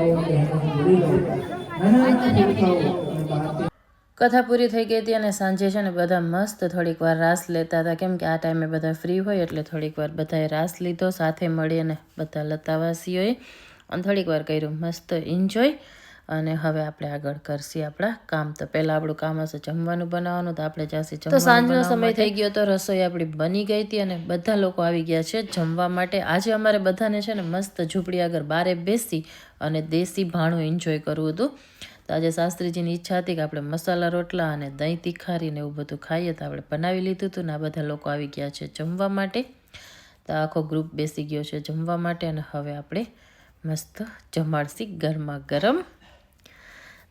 માતાઓ અને કથા પૂરી થઈ ગઈ હતી અને સાંજે છે ને બધા મસ્ત થોડીક વાર રાસ લેતા હતા. કેમ કે આ ટાઈમે બધા ફ્રી હોય એટલે થોડીક વાર બધાએ રાસ લીધો, સાથે મળીને બધા લતાવાસીઓએ અને થોડીક વાર કર્યું મસ્ત એન્જોય અને હવે આપણે આગળ કરશી આપણા કામ. તો પહેલાં આપણું કામ હશે જમવાનું બનાવવાનું તો આપણે જાસી તો સાંજનો સમય થઈ ગયો તો રસોઈ આપણી બની ગઈ હતી અને બધા લોકો આવી ગયા છે જમવા માટે. આજે અમારે બધાને છે ને મસ્ત ઝૂંપડી આગળ બારે બેસી અને દેશી ભાણું એન્જોય કરવું હતું. તો આજે શાસ્ત્રીજીની ઈચ્છા હતી કે આપણે મસાલા રોટલા અને દહીં તીખારી ને એવું બધું ખાઈએ. તો આપણે બનાવી લીધું હતું ને આ બધા લોકો આવી ગયા છે જમવા માટે. તો આખો ગ્રુપ બેસી ગયો છે જમવા માટે અને હવે આપણે મસ્ત જમાડશી ગરમા ગરમ.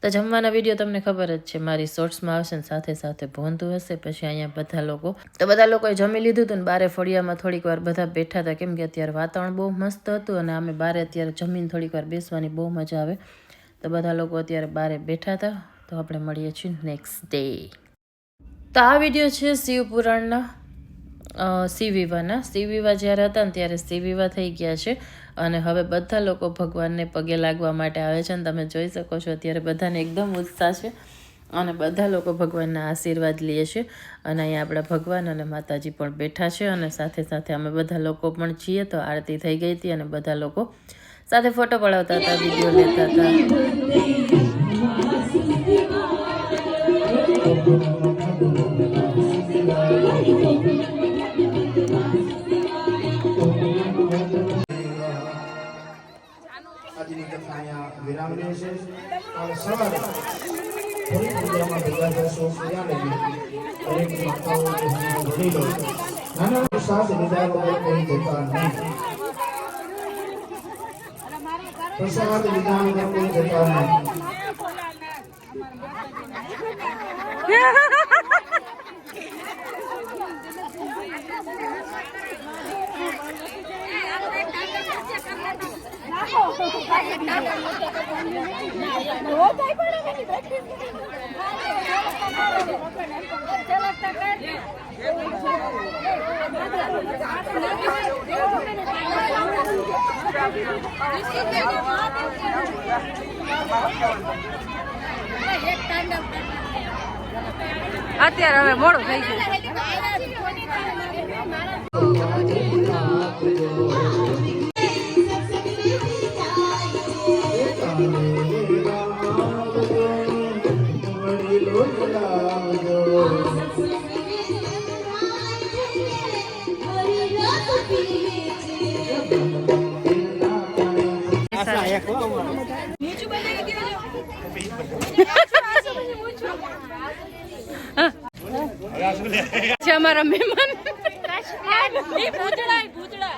તો જમવાના વીડિયો તમને ખબર જ છે મારી શોર્ટ્સમાં આવશે ને સાથે સાથે ભોંધું હશે પછી અહીંયા બધા લોકો તો બધા લોકોએ જમી લીધું હતું ને બારે ફળિયામાં થોડીક વાર બધા બેઠા હતા. કેમ કે અત્યારે વાતાવરણ બહુ મસ્ત હતું અને અમે બારે અત્યારે જમીને થોડીક વાર બેસવાની બહુ મજા આવે. તો બધા લોકો અત્યારે બારે બેઠા હતા. તો આપણે મળીએ છીએ નેક્સ્ટ ડે તો આ વીડિયો છે શિવ પુરાણના અ, શિવ વિવાહના. શિવ વિવાહ જ્યારે હતા ને ત્યારે શિવ વિવાહ થઈ ગયા છે. અને હવે બધા લોકો ભગવાનને પગે લાગવા માટે આવે છે અને તમે જોઈ શકો છો અત્યારે બધાને એકદમ ઉત્સાહ છે અને બધા લોકો ભગવાનના આશીર્વાદ લે છે અને અહીંયા આપણા ભગવાન અને માતાજી પણ બેઠા છે અને સાથે સાથે અમે બધા લોકો પણ છીએ તો આરતી થઈ ગઈ હતી અને બધા લોકો સાથે ફોટો પડાવતા હતા વીડિયો લેતા હતા. અહીંયા લે છે. અને સવારે થોડી પૂજામાં ભેગા થશો પૂજા લઈએ દરેક માતાઓ ભણી લો નાના પ્રસાદ લીધા વગર કોઈ જતા નહીં. પ્રસાદ લીધા વગર કોઈ જતા નહીં. અત્યારે હવે મોડું થઈ ગયું. અમારા મહેમાન. ભૂતળા ભૂતળા.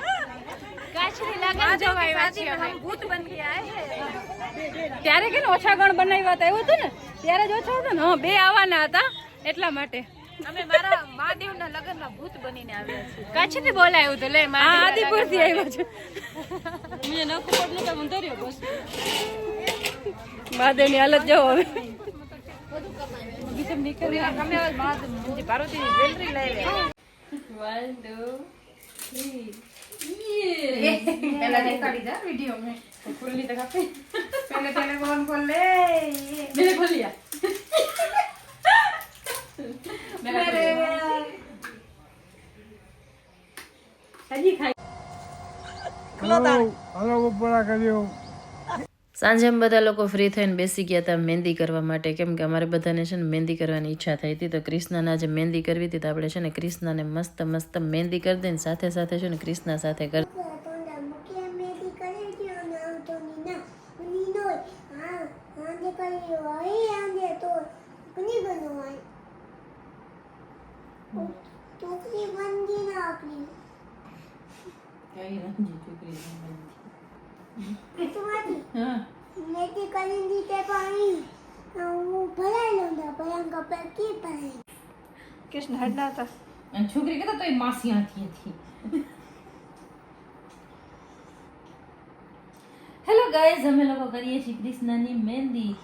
ત્યારે કે ઓછા ગણ બનાવ્યા હતા, એવું હતું ને? ત્યારે જ ઓછા હતા ને? હા, બે આવવાના હતા એટલા માટે. અમે મારા મહાદેવના લગ્નમાં ભૂત બનીને આવ્યા છીએ. કાચથી બોલાયું તો લે હા આદિપુરથી આવ્યો છે. મને નખો પડ નતો હું ધર્યો બસ. મહાદેવની હાલત જો હવે મે. ખુલ્લી તો ખોલ લે મેં ખોલિયા સાંજે અમે બધા લોકો ફ્રી થઈને બેસી ગયા હતા મહેંદી કરવા માટે. કેમ કે અમારે બધાને છે ને મહેંદી કરવાની ઈચ્છા થઈ હતી. તો ક્રિષ્નાના જે મહેંદી કરવી હતી તો આપણે છે ને ક્રિષ્નાને મસ્ત મસ્ત મહેંદી કરી દઈને સાથે સાથે છે ને ક્રિષ્ના સાથે કર કઈ રંજી છોકરી હા. મેથી કરી દીધે પાણી હું ભરાઈ લઉં તો ભયંકર પેકી ભરાઈ કૃષ્ણ હડના હતા. અને છોકરી કહેતા તો એ માસી હાથી હતી. હેલો ગાઈઝ અમે લોકો કરીએ છીએ કૃષ્ણની મહેંદી.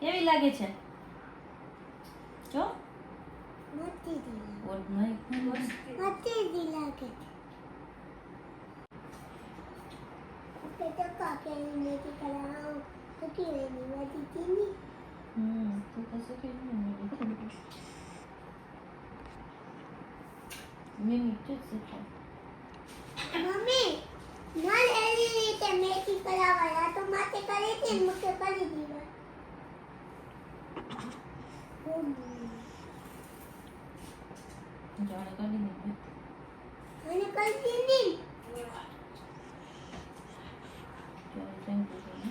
કેવી લાગે છે? જો. મોટી દી ઓર માય નથી દી લાગે આપણે તો કાકેલી મેથી કરાવ તો કેવી વધી હતી હમ તો કશું કે મેં મીઠું જ શીખ્યા મમ્મી ના એવી રીતે મેથી કરાવાયા તો માથે કરી હતી ને મુકે કરી દીધા જાણે કાઢી નાખ્યું. અને કરી દીધી જાણે તેમ કીધું ને.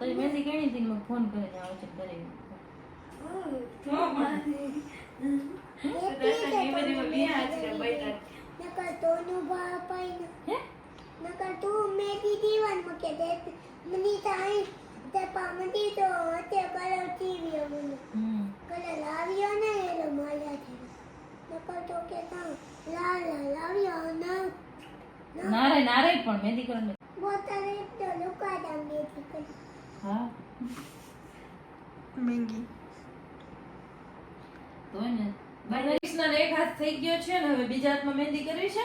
આતું માથે કરી હતી ને ને મને ફોન કરે છે આવે છે ઘરે નકર તો અનુભવ અપાય હે? નકર તું મેથી દીવાન મૂકે દે. મને તાઈ તે પામતી તો તે કલર ટીવી મને. હમ. કલર લાવ્યો ને એલો માયા છે. નકર તો કે તા લાલ લાવ્યો ના નારે નારે પણ મહેંદી બોતા રે તો લુકાડા મેથી કરી. હા મેંગી તો ને કૃષ્ણ એક હાથ થઈ ગયો છે ને હવે બીજા હાથમાં મહેંદી કરવી છે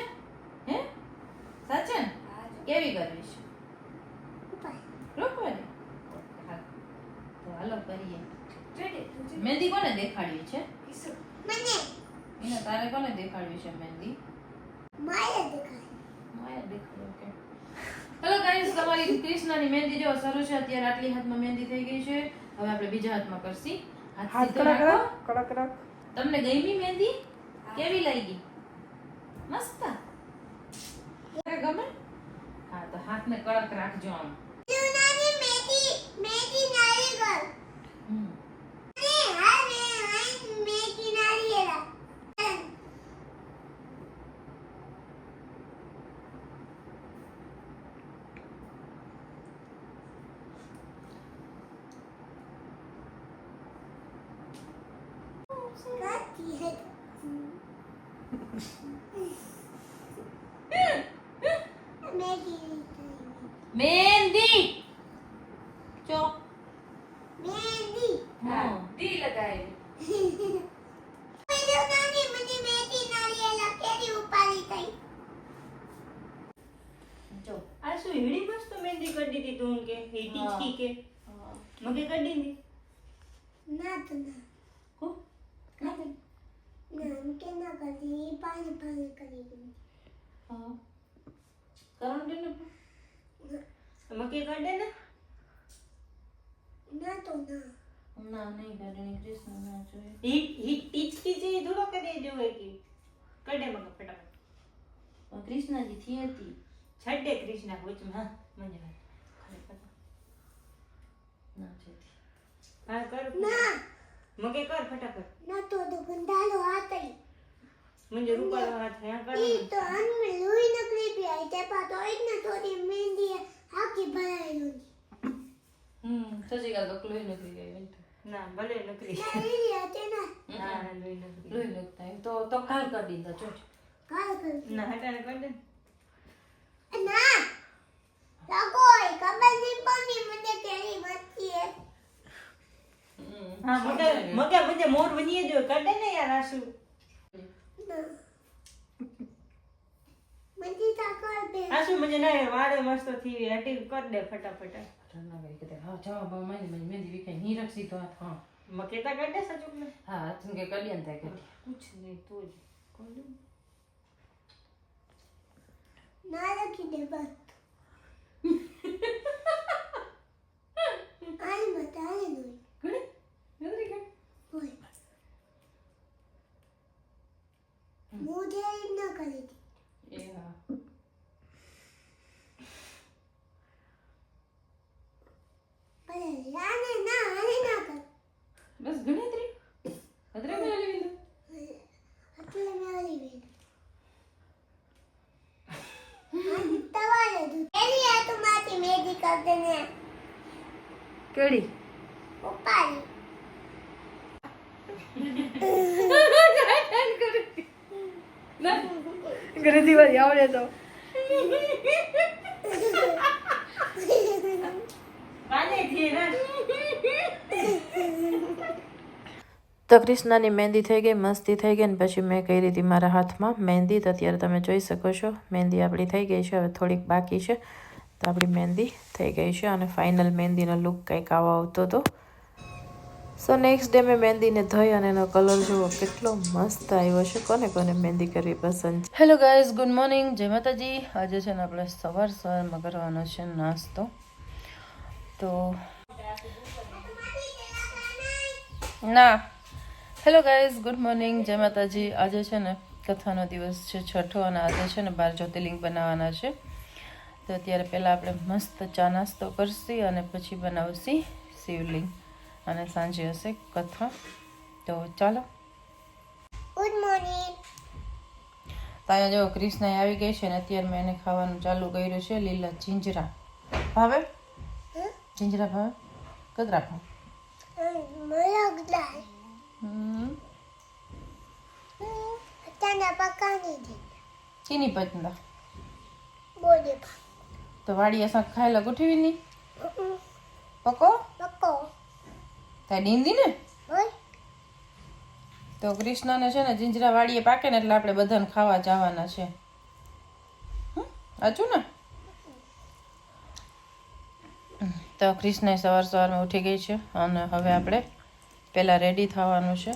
હે સાચે ને કેવી કરવી છે હા તો હાલો કરીએ મહેંદી કોને દેખાડવી છે મને એને તારે કોને દેખાડવી છે મહેંદી માયા દેખાય માયા દેખાડો કે હેલો ગાઈસ તમારી કૃષ્ણની મહેંદી જો શરૂ છે અત્યારે આટલી હાથમાં મહેંદી થઈ ગઈ છે. હવે આપણે બીજા હાથમાં કરશી. હાથ કડક રાખ. કડક રાખ. તમને ગમી મહેંદી? કેવી લાગી? મસ્ત? ગમે? હા તો હાથને કડક રાખજો આમ યુનાની મેથી મેથી નારિયેળ હમ. ને હા મે હા મેથી નારિયેળ કાકી હે મેથી મહેંદી ચો. મેથી હા દી લગાવી નાની મને મેથી નારિયેળ કેરી ઉપાડી થઈ. જો આ શું હીડી મસ્ત મહેંદી કરી દીધી તું કે? ટીચકી કે? મગે કરી દીધી? ના તો ના. હો? ના તો ના કે કરી પાણી પાણી કરી દીધી. હા. કરણ દે ને. મગે ને? ના તો ના ના નહીં કાઢણી કૃષ્ણ ના જોઈએ ઈ ઈ ટીચકી છે એ થોડો કરી દેજો એ કે કરી દે મગે ફટાફટ પણ કૃષ્ણજી થી હતી છડે કૃષ્ણ વચમાં હા મને વાત ખરેખર. ના છે હા કર ના મગે કર ફટાફટ ના તો તો ગંધાલો હાથ મંજે રૂપાળો હાથ હા કર ઈ તો અનમે લોહી નકળી પી આઈ તે પા તો એક ને થોડી મહેંદી આખી ભરાઈ નું હમ સજી કાલ તો લોહી નકળી ગઈ. ના ભલે નકરી ના લોહી નકરી લોહી નકળતા એમ તો તો કાલ કરી દીધા જો કાલ કર ના હટાને કરી દે ના લગો ખબર નહીં પડી મને કેરી મચી હે હા મગે મગે મજે મોર બનીએ જો કરી દે ને યાર આસુ ના મંજી ના વાળે મસ્તથી હટી કર દે ફટાફટ ધરનાભાઈ કહેતા હા જવા બા માની માની મહેંદી વીખે હીરક સીધો હાથ હા. માં કેતા કાઢે સચુક ને હા હાથું કે કલ્યાણ થાય કદી કુછ નહીં તો જ. કોણ મારે કીધે બસ. દિવાળી આવડે તો. તો કૃષ્ણની મહેંદી થઈ ગઈ મસ્તી થઈ ગઈ ને પછી મેં કરી હતી મારા હાથમાં. મહેંદી તો અત્યારે તમે જોઈ શકો છો. મહેંદી આપણી થઈ ગઈ છે હવે થોડીક બાકી છે. તો આપણી મહેંદી થઈ ગઈ છે અને ફાઇનલ મહેંદીનો લુક કંઈક આવો આવતો હતો. સો નેક્સ્ટ ડે મેં મહેંદીને ધોઈ અને એનો કલર જુઓ, કેટલો મસ્ત આવ્યો છે. કોને કોને મહેંદી કરવી પસંદ છે? હેલો ગાઈઝ ગુડ મોર્નિંગ જય માતાજી. આજે છે ને આપણે સવાર સવારમાં કરવાનો છે નાસ્તો. તો ના. હેલો ગાઈઝ ગુડ મોર્નિંગ જય માતાજી. આજે છે ને કથાનો દિવસ છે, છઠ્ઠો, અને આજે છે ને બાર જ્યોતિર્લિંગ બનાવવાના છે. તો અત્યારે પહેલાં આપણે મસ્ત ચા નાસ્તો કરશી અને પછી બનાવશી શિવલિંગ. અને સાંજે હશે કથા. તો ચાલો. ગુડ મોર્નિંગ તો અહીંયા જો ક્રિષ્ના આવી ગઈ છે ને અત્યારે મેં એને ખાવાનું ચાલુ કર્યું છે લીલા જીંજરા. ભાવે? જીંજરા ભાવે? કદરા ભાવે મલકદાર હમ. અત્યારના તો વાડીએ શાક ખાયેલા ગોઠવી નહીં પકો? પકો. ત્યાં નીંદી ને? તો કૃષ્ણને છે ને જીંજરા વાડીએ પાકે ને એટલે આપણે બધાને ખાવા જવાના છે? સાચું ને? તો કૃષ્ણ સવાર સવારમાં ઉઠી ગઈ છે અને હવે આપણે પહેલાં રેડી થવાનું છે.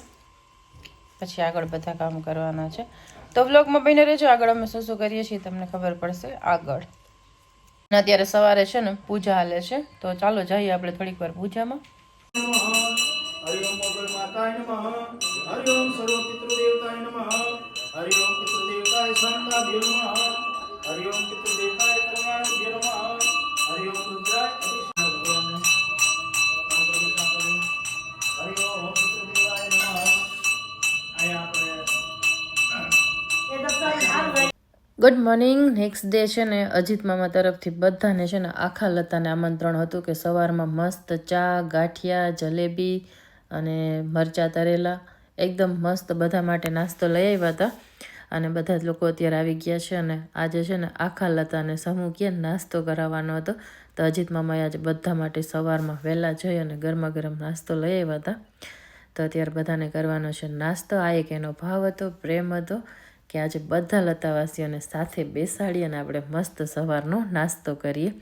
પછી આગળ બધા કામ કરવાના છે. તો બ્લોગમાં બહીને રહેજો. આગળ અમે શું શું કરીએ છીએ તમને ખબર પડશે. આગળ. અત્યારે સવારે છે ને પૂજા હાલે છે તો ચાલો જઈએ આપણે થોડીક વાર પૂજામાં હરિ ઓમ પિતૃદેવતાય શાંતાભ્યો નમઃ હરિ ઓમ પિતૃદેવતાય ગુડ મોર્નિંગ નેક્સ્ટ ડે છે ને, અજીત મામા તરફથી બધાને છે ને આખા લતાને આમંત્રણ હતું કે સવારમાં મસ્ત ચા, ગાંઠિયા, જલેબી અને મરચાં તરેલા. એકદમ મસ્ત બધા માટે નાસ્તો લઈ આવ્યા હતા. અને બધા જ લોકો અત્યારે આવી ગયા છે અને આજે છે ને આખા લતાને સમૂહ કે નાસ્તો કરાવવાનો હતો. તો અજીત મામાએ આજે બધા માટે સવારમાં વહેલા જઈ અને ગરમા ગરમ નાસ્તો લઈ આવ્યા હતા. તો અત્યારે બધાને કરવાનો છે નાસ્તો. આ એક એનો ભાવ હતો, પ્રેમ હતો. કે આજે બધા લતાવાસીઓને સાથે બેસાડી અને આપણે મસ્ત સવારનો નાસ્તો કરીએ.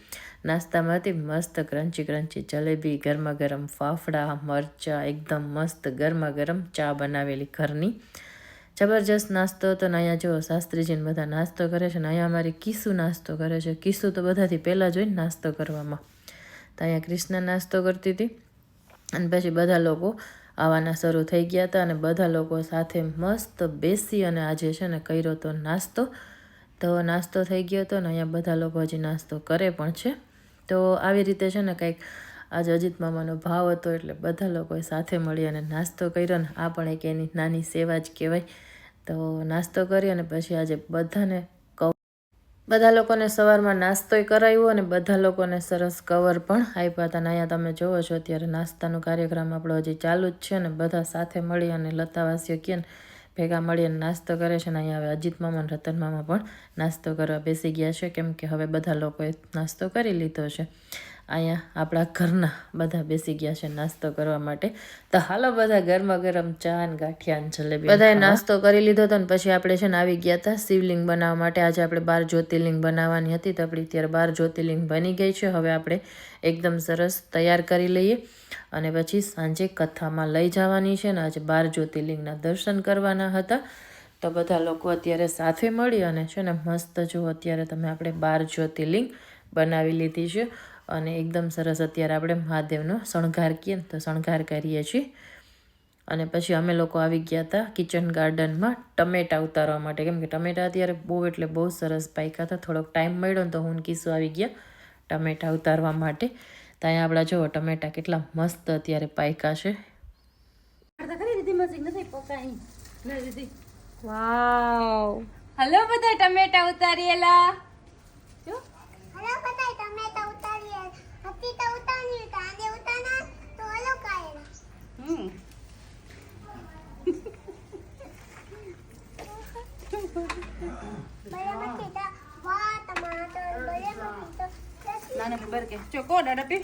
નાસ્તામાંથી મસ્ત ક્રંચી ક્રંચી જલેબી ગરમા ગરમ ફાફડા, મરચાં, એકદમ મસ્ત ગરમા ગરમ ચા બનાવેલી ઘરની. જબરજસ્ત નાસ્તો ને અહીંયા જો શાસ્ત્રીજીને બધા નાસ્તો કરે છે ને અહીંયા અમારી કિસુ નાસ્તો કરે છે. કિસુ તો બધાથી પહેલાં જોઈને નાસ્તો કરવામાં. તો અહીંયા કૃષ્ણ નાસ્તો કરતી હતી અને પછી બધા લોકો આવવાના શરૂ થઈ ગયા હતા અને બધા લોકો સાથે મસ્ત બેસી અને આજે છે ને કર્યો તો નાસ્તો. તો નાસ્તો થઈ ગયો હતો ને અહીંયા બધા લોકો હજી નાસ્તો કરે પણ છે. તો આવી રીતે છે ને કંઈક આજે અજીત મામાનો ભાવ હતો એટલે બધા લોકોએ સાથે મળી અને નાસ્તો કર્યો ને આ પણ એક એની નાની સેવા જ કહેવાય. તો નાસ્તો કરી અને પછી આજે બધાને બધા લોકોને સવારમાં નાસ્તોય કરાવ્યો અને બધા લોકોને સરસ કવર પણ આપ્યા હતા. અને અહીંયા તમે જોવો છો, અત્યારે નાસ્તાનો કાર્યક્રમ આપણો હજી ચાલુ જ છે ને બધા સાથે મળી અને લતાવાસીઓ કે ભેગા મળી અને નાસ્તો કરે છે. અને અહીંયા હવે અજીત મામા અને રતન મામા પણ નાસ્તો કરવા બેસી ગયા છે. કેમ કે હવે બધા લોકોએ નાસ્તો કરી લીધો છે. અહીંયા આપણા ઘરના બધા બેસી ગયા છે નાસ્તો કરવા માટે. તો હાલો બધા ગરમા ગરમ ચા ને ગાંઠિયા ને જલેબી બધાએ નાસ્તો કરી લીધો હતો ને પછી આપણે છે ને આવી ગયા હતા શિવલિંગ બનાવવા માટે. આજે આપણે બાર જ્યોતિર્લિંગ બનાવવાની હતી તો આપણી ત્યારે બાર જ્યોતિર્લિંગ બની ગઈ છે. હવે આપણે એકદમ સરસ તૈયાર કરી લઈએ અને પછી સાંજે કથામાં લઈ જવાની છે ને આજે બાર જ્યોતિર્લિંગના દર્શન કરવાના હતા. તો બધા લોકો અત્યારે સાથે મળી અને છે ને મસ્ત જો અત્યારે તમે આપણે બાર જ્યોતિર્લિંગ બનાવી લીધી છે. અને એકદમ સરસ અત્યારે આપણે મહાદેવનો શણગાર કહીએ ને તો શણગાર કરીએ છીએ. અને પછી અમે લોકો આવી ગયા હતા કિચન ગાર્ડનમાં ટમેટા ઉતારવા માટે. કેમ કે ટમેટા અત્યારે બહુ એટલે બહુ સરસ પાક્યા હતા. થોડોક ટાઈમ મળ્યો ને તો હું કિસ્સો આવી ગયા ટમેટા ઉતારવા માટે. તો અહીંયા આપણા જુઓ ટમેટા કેટલા મસ્ત અત્યારે પાક્યા છે. વાવ હલો બધા ટમેટા ઉતારેલા જો હલો બતાય તમે તો ઉતારીએ હતી તો ઉતારી કાંદે ઉતારના તો હલો કાયલા હમ બરાબર કીધા વાહ ટમાટર બરાબર કીધો નાને ખબર કે ચો કો દાડા પી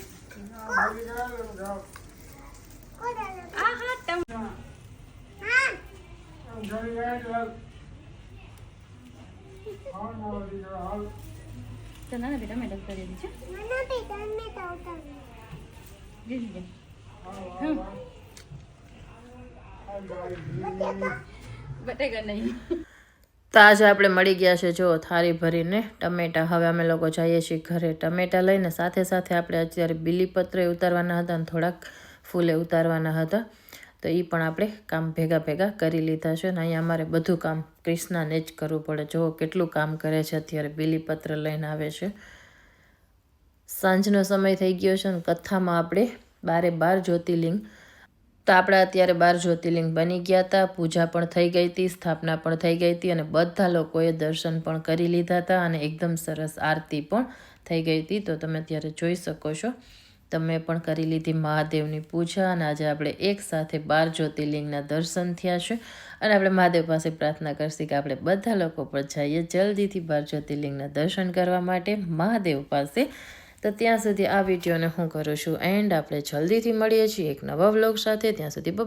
કોડાલો આ હા ટમ હા તો નાના બે ટમેટા ઉતારી દીધી છે મને બી તમે તો ઉતારી દીધી બટેકા નહીં તો આજે આપણે મળી ગયા છે. જો, થાળી ભરીને ટમેટા. હવે અમે લોકો જઈએ છીએ ઘરે. ટમેટા લઈને સાથે સાથે આપણે અત્યારે બીલીપત્ર ઉતારવાના હતા અને થોડાક ફૂલે ઉતારવાના હતા. તો એ પણ આપણે કામ ભેગા ભેગા કરી લીધા છે અને અહીંયા અમારે બધું કામ ક્રિષ્નાને જ કરવું પડે. જો, કેટલું કામ કરે છે અત્યારે બીલીપત્ર લઈને આવે છે. સાંજનો સમય થઈ ગયો છે અને કથામાં આપણે બારે બાર જ્યોતિર્લિંગ તો આપણા અત્યારે બાર જ્યોતિર્લિંગ બની ગયા હતા, પૂજા પણ થઈ ગઈ હતી, સ્થાપના પણ થઈ ગઈ હતી અને બધા લોકોએ દર્શન પણ કરી લીધા હતા અને એકદમ સરસ આરતી પણ થઈ ગઈ હતી. તો તમે અત્યારે જોઈ શકો છો. તમે પણ કરી લીધી મહાદેવની પૂજા અને આજે આપણે એક સાથે બાર જ્યોતિર્લિંગના દર્શન થયા છે. અને આપણે મહાદેવ પાસે પ્રાર્થના કરશી કે આપણે બધા લોકો પણ જઈએ જલ્દીથી બાર જ્યોતિર્લિંગના દર્શન કરવા માટે મહાદેવ પાસે તો ત્યાં સુધી આ વિડીયોને હું કરું છું. એન્ડ આપણે જલ્દીથી મળીએ છીએ એક નવા વ્લોગ સાથે. ત્યાં સુધી